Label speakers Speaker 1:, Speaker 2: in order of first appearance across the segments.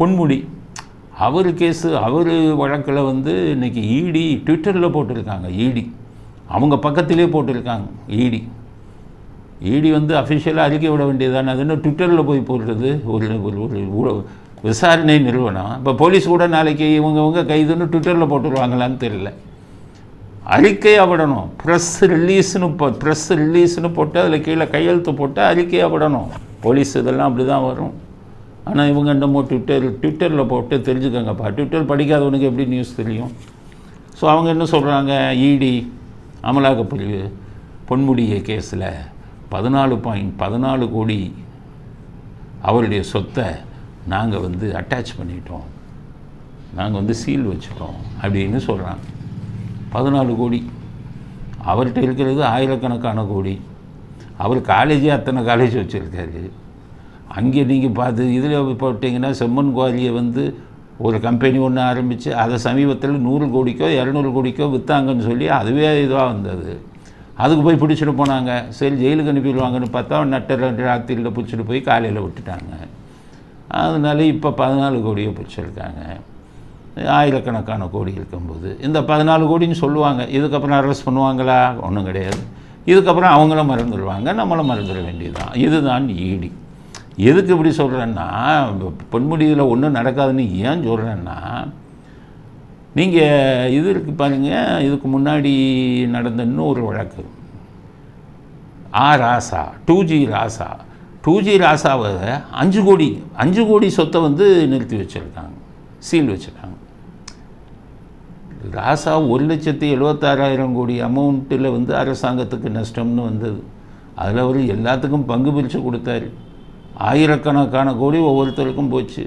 Speaker 1: பொன்முடி. அவர் case அவர் வழக்கில் வந்து இன்னைக்கு ஈடி ட்விட்டரில் போட்டிருக்காங்க இடி அவங்க பக்கத்திலே போட்டிருக்காங்க இடி இடி வந்து அஃபிஷியலாக அறிக்கை விட வேண்டியதானே அது என்ன ட்விட்டரில் போய் போடுறது? ஒரு ஒரு ஒரு விசாரணை நிறுவனம். இப்போ போலீஸ் கூட நாளைக்கு இவங்கவுங்க கைதுன்னு ட்விட்டரில் போட்டுருவாங்களான்னு தெரியல. அறிக்கையாக விடணும் ப்ரெஸ் ரிலீஸ்னு போ ப்ரெஸ் ரிலீஸ்னு போட்டு அதில் கீழே கையெழுத்து போட்டு அறிக்கையாக விடணும் போலீஸ் இதெல்லாம் அப்படி தான் வரும். ஆனால் இவங்க என்னமோ ட்விட்டர் ட்விட்டரில் போட்டு தெரிஞ்சுக்கோங்கப்பா ட்விட்டர் படிக்காதவனுக்கு எப்படி நியூஸ் தெரியும்? ஸோ அவங்க என்ன சொல்கிறாங்க இடி அமலாக்கப்பிரிவு பொன்முடிய கேஸில் பதினாலு பாயிண்ட் பதினாலு கோடி அவருடைய சொத்தை நாங்கள் வந்து அட்டாச் பண்ணிட்டோம். நாங்கள் வந்து சீல் வச்சுட்டோம் அப்படின்னு சொல்கிறாங்க பதினாலு கோடி. அவர்கிட்ட இருக்கிறது ஆயிரக்கணக்கான கோடி. அவர் காலேஜே அத்தனை காலேஜ் வச்சுருக்காரு. அங்கே நீங்கள் பார்த்து இதில் போட்டிங்கன்னா செம்மன் குவாரியை வந்து ஒரு கம்பெனி ஒன்று ஆரம்பித்து அதை சமீபத்தில் நூறு கோடிக்கோ இரநூறு கோடிக்கோ விற்றாங்கன்னு சொல்லி அதுவே இதுவாக வந்தது. அதுக்கு போய் பிடிச்சிட்டு போனாங்க. சரி ஜெயிலுக்கு அனுப்பிடுவாங்கன்னு பார்த்தா நட்ட ரெண்டு ராத்திரியில் பிடிச்சிட்டு போய் காலையில் விட்டுட்டாங்க. அதனால இப்போ பதினாலு கோடியை பிடிச்சிருக்காங்க. ஆயிரக்கணக்கான கோடி இருக்கும்போது. இந்த பதினாலு கோடின்னு சொல்லுவாங்க. இதுக்கப்புறம் அரெஸ்ட் பண்ணுவாங்களா? ஒன்றும் கிடையாது. இதுக்கப்புறம் அவங்களும் மறந்துடுவாங்க. நம்மளும் மறந்துட வேண்டியதுதான். இதுதான் ஈடி. எதுக்கு இப்படி சொல்கிறேன்னா பொன்முடியில் ஒன்றும் நடக்காதுன்னு ஏன் சொல்கிறேன்னா நீங்கள் இது இருக்கு பாருங்க இதுக்கு முன்னாடி நடந்த இன்னொரு வழக்கு. A Raja two G Raja. Two G ராசாவை அஞ்சு கோடி அஞ்சு கோடி சொத்தை வந்து நிறுத்தி வச்சுருக்காங்க சீல் வச்சுருக்காங்க. ராசா ஒரு லட்சத்தி எழுபத்தாறாயிரம் கோடி அமௌண்ட்டில் வந்து அரசாங்கத்துக்கு நஷ்டம்னு வந்தது. அதில் அவர் எல்லாத்துக்கும் பங்கு பிரித்து கொடுத்தாரு. ஆயிரக்கணக்கான கோடி ஒவ்வொருத்தருக்கும் போச்சு.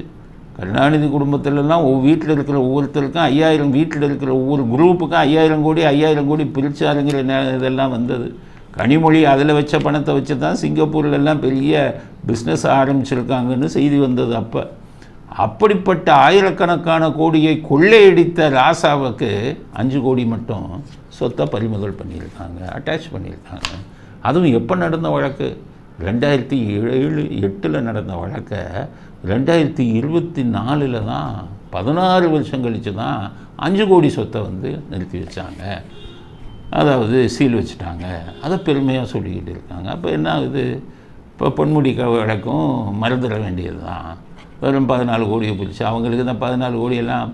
Speaker 1: கருணாநிதி குடும்பத்திலலாம் ஒவ்வொரு வீட்டில் இருக்கிற ஒவ்வொருத்தருக்கும் ஐயாயிரம் வீட்டில் இருக்கிற ஒவ்வொரு குரூப்புக்கும் ஐயாயிரம் கோடி ஐயாயிரம் கோடி பிரிச்சாருங்கிற இதெல்லாம் வந்தது. கனிமொழி அதில் வச்ச பணத்தை வச்சு தான் சிங்கப்பூர்லெல்லாம் பெரிய பிஸ்னஸ் ஆரம்பிச்சிருக்காங்கன்னு செய்தி வந்தது அப்போ. அப்படிப்பட்ட ஆயிரக்கணக்கான கோடியை கொள்ளையடித்த ராசாவுக்கு அஞ்சு கோடி மட்டும் சொத்தை பறிமுதல் பண்ணியிருக்காங்க அட்டாச் பண்ணியிருக்காங்க. அதுவும் எப்போ நடந்த வழக்கு? ரெண்டாயிரத்தி ஏழு எட்டில் நடந்த வழக்கை ரெண்டாயிரத்தி இருபத்தி நாலில் தான் பதினாறு வருஷம் கழித்து தான் அஞ்சு கோடி சொத்தை வந்து நிறுத்தி வச்சாங்க. அதாவது சீல் வச்சுட்டாங்க. அதை பெருமையாக சொல்லிக்கிட்டு இருக்காங்க. அப்போ என்ன ஆகுது? இப்போ பொன்முடி வழக்கும் மறந்துட வேண்டியது தான். வெறும் பதினாலு கோடியை பிடிச்சி அவங்களுக்கு இந்த பதினாலு கோடியெல்லாம்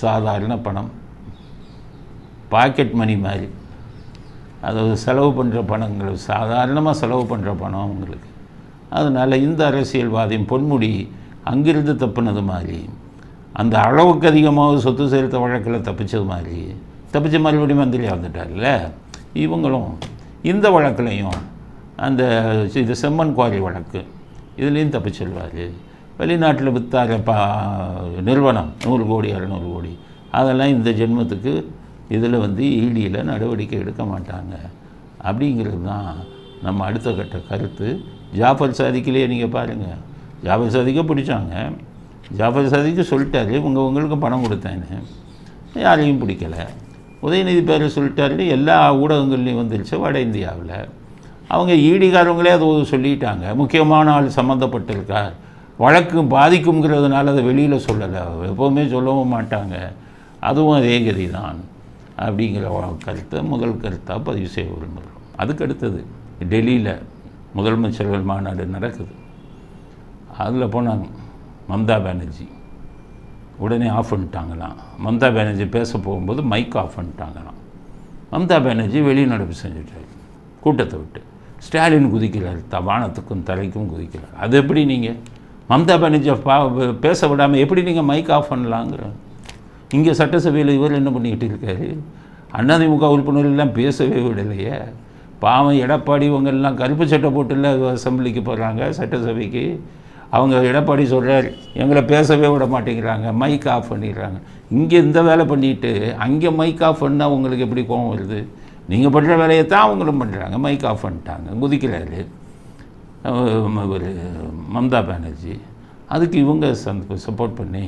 Speaker 1: சாதாரண பணம். பாக்கெட் மணி மாதிரி. அதாவது செலவு பண்ணுற பணங்கள் சாதாரணமாக செலவு பண்ணுற பணம் அவங்களுக்கு அதனால் இந்த அரசியல்வாதியும் பொன்முடி அங்கிருந்து தப்புனது மாதிரி அந்த அளவுக்கு அதிகமாக சொத்து சேர்த்த வழக்கில் தப்பிச்சது மாதிரி தப்பிச்ச மறுபடியும் மந்திரியாக வந்துட்டார்ல இவங்களும் இந்த வழக்கிலையும் அந்த இது செம்மன் குவாரி வழக்கு இதுலேயும் தப்பிச்செல்வார். வெளிநாட்டில் வித்தார பா நிறுவனம் நூறு கோடி இரநூறு கோடி அதெல்லாம் இந்த ஜென்மத்துக்கு இதில் வந்து ஈடியில் நடவடிக்கை எடுக்க மாட்டாங்க. அப்படிங்கிறது தான் நம்ம அடுத்த கட்ட கருத்து. ஜாஃபர் சாதிக்கிலேயே நீங்கள் பாருங்கள் ஜாஃபர் சாதிக்க பிடிச்சாங்க. ஜாஃபர் சாதிக்கு சொல்லிட்டாரு உங்கள் உங்களுக்கு பணம் கொடுத்தேன்னு. யாரையும் பிடிக்கல. உதயநிதி பேர் சொல்லிட்டாரு எல்லா ஊடகங்கள்லையும் வந்துருச்சு வட இந்தியாவில். அவங்க ஈடிகாரவங்களே அதை சொல்லிட்டாங்க. முக்கியமான ஆள் சம்மந்தப்பட்டிருக்கார். வழக்கு பாதிக்குங்கிறதுனால அதை வெளியில் சொல்லலை. எப்போவுமே சொல்லவும் மாட்டாங்க. அதுவும் அதே கதி தான் அப்படிங்கிற கருத்தை முதல் கருத்தாக பதிவு செய்ய விரும்புகிறோம். அதுக்கு அடுத்தது டெல்லியில் முதலமைச்சர்கள் மாநாடு நடக்குது. அதில் போனாங்க மம்தா பானர்ஜி. உடனே ஆஃப் பண்ணிட்டாங்களாம். மம்தா பானர்ஜி பேச போகும்போது மைக் ஆஃப் பண்ணிட்டாங்களாம். மம்தா பானர்ஜி வெளிநடப்பு செஞ்சுட்டாரு. கூட்டத்தை விட்டு. ஸ்டாலின் குதிக்கிறார் தவானத்துக்கும் வானத்துக்கும் தலைக்கும் குதிக்கிறார். அது எப்படி நீங்கள் மம்தா பானர்ஜி பா பேச விடாமல் எப்படி நீங்கள் மைக் ஆஃப் பண்ணலாங்கிற இங்கே சட்டசபையில் இவர் என்ன பண்ணிக்கிட்டு இருக்காரு? அண்ணாதிமுக உறுப்பினர்கள்லாம் பேசவே விடலையே. பாவம் எடப்பாடி இவங்கெல்லாம் கருப்பு சட்டை போட்டுல அசம்பிளிக்கு போகிறாங்க சட்டசபைக்கு. அவங்க எடப்பாடி சொல்கிறார் எங்களை பேசவே விட மாட்டேங்கிறாங்க மைக் ஆஃப் பண்ணிடுறாங்க. இங்கே இந்த வேலை பண்ணிட்டு அங்கே மைக் ஆஃப் பண்ணால் உங்களுக்கு எப்படி கோவம் வருது? நீங்கள் பண்ணுற வேலையை தான் அவங்களும் பண்ணுறாங்க மைக் ஆஃப் பண்ணிட்டாங்க குதிக்கிறாரு. ஒரு மம்தா பானர்ஜி. அதுக்கு இவங்க சப்போர்ட் பண்ணி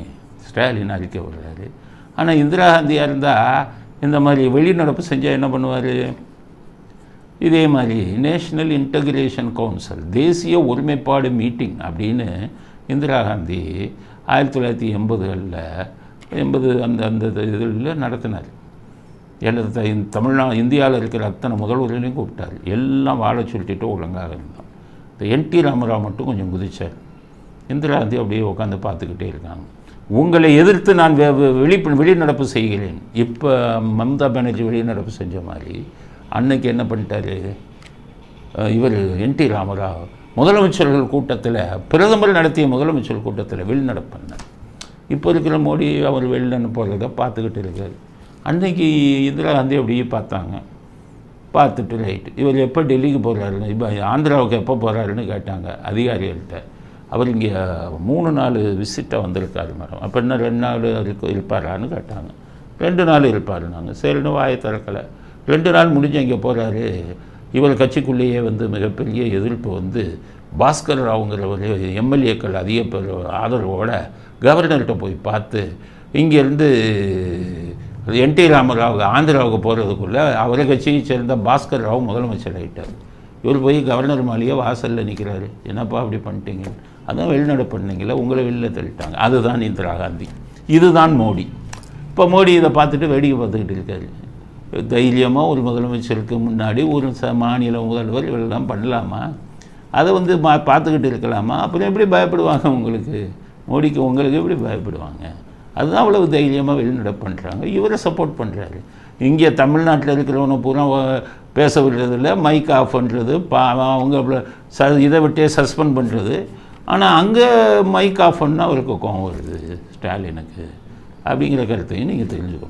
Speaker 1: ஸ்டாலின் அறிக்கை விடுறாரு. ஆனால் இந்திரா காந்தியாக இருந்தால் இந்த மாதிரி வெளிநடப்பு செஞ்சால் என்ன பண்ணுவார்? இதே மாதிரி நேஷ்னல் இன்டகிரேஷன் கவுன்சில் தேசிய ஒருமைப்பாடு மீட்டிங் அப்படின்னு இந்திரா காந்தி ஆயிரத்தி தொள்ளாயிரத்தி எண்பதுகளில் எண்பது அந்த அந்த இதில் நடத்தினார். எல்லா தமிழ்நா இந்தியாவில் இருக்கிற அத்தனை முதல்வர்களையும் கூப்பிட்டார். எல்லாம் வாழ சொல்லிட்டு ஒழுங்காக இருந்தான் இந்த என் டி ராமராவ் மட்டும் கொஞ்சம் குதித்தார் இந்திரா காந்தி அப்படியே உட்காந்து பார்த்துக்கிட்டே இருக்காங்க. உங்களை எதிர்த்து நான் வெ- வெளி வெளிநடப்பு செய்கிறேன். இப்போ மம்தா பானர்ஜி வெளிநடப்பு செஞ்ச மாதிரி அன்னைக்கு என்ன பண்ணிட்டாரு? இவர் என் டி ராமராவ் முதலமைச்சர்கள் கூட்டத்தில் பிரதமர் நடத்திய முதலமைச்சர் கூட்டத்தில் வெளிநடப்பு பண்ணார். இப்போ இருக்கிற மோடி அவர் வெளிநடப்பு போகிறத பார்த்துக்கிட்டு இருக்கார். அன்னைக்கு இந்திரா காந்தி அப்படியே பார்த்தாங்க. பார்த்துட்டு ரைட்டு. இவர் எப்போ டெல்லிக்கு போகிறாருன்னு இப்போ ஆந்திராவுக்கு எப்போ போகிறாருன்னு கேட்டாங்க அதிகாரிகள்கிட்ட அவர் இங்கே மூணு நாள் விசிட்டாக வந்திருக்காரு மேடம். அப்போ இன்னும் ரெண்டு நாள் இருக்கு இருப்பாரான்னு கேட்டாங்க. ரெண்டு நாள் இருப்பார் நாங்கள் சரின்னு வாயை திறக்கலை. ரெண்டு நாள் முடிஞ்சு இங்கே போகிறாரு இவர் கட்சிக்குள்ளேயே வந்து மிகப்பெரிய எதிர்ப்பு வந்து பாஸ்கர் ராவுங்கிறவர் எம்எல்ஏக்கள் அதிக பேர் ஆதரவோட கவர்னர்கிட்ட போய் பார்த்து இங்கேருந்து என் டி ராமராவ் ஆந்திராவுக்கு போகிறதுக்குள்ளே அவரை கட்சியை சேர்ந்த பாஸ்கர் ராவ் முதலமைச்சர் ஆகிட்டார் இவர் போய் கவர்னர் மாளிகை வாசலில் நிற்கிறாரு என்னப்பா அப்படி பண்ணிட்டீங்க அதான் வெளிநடப்பு பண்ணீங்களே உங்களை வெளியில் தள்ளிட்டாங்க. அதுதான் இந்திரா காந்தி. இதுதான் மோடி. இப்போ மோடி இதை பார்த்துட்டு வேடிக்கை பார்த்துக்கிட்டு இருக்காரு. தைரியமாக ஒரு முதலமைச்சருக்கு முன்னாடி ஒரு ச மாநில முதல்வர் இவெல்லாம் பண்ணலாமா? அதை வந்து மா பார்த்துக்கிட்டு இருக்கலாமா? அப்புறம் எப்படி பயப்படுவாங்க உங்களுக்கு? மோடிக்கு உங்களுக்கு எப்படி பயப்படுவாங்க? அதுதான் அவ்வளவு தைரியமாக வெளிநடப்பு பண்ணுறாங்க இவரை சப்போர்ட் பண்ணுறாரு இங்கே தமிழ்நாட்டில் இருக்கிறவனை பூரா பேச விடுறதில்ல மைக் ஆஃப் பண்ணுறது பா அவங்க ச இதை விட்டே சஸ்பெண்ட் பண்ணுறது ஆனால் அங்கே மைக் ஆஃப் பண்ணால் அவருக்கு கோவம் வருது ஸ்டாலினுக்கு. அப்படிங்கிற கருத்தையும் நீங்கள் தெரிஞ்சுக்கணும்.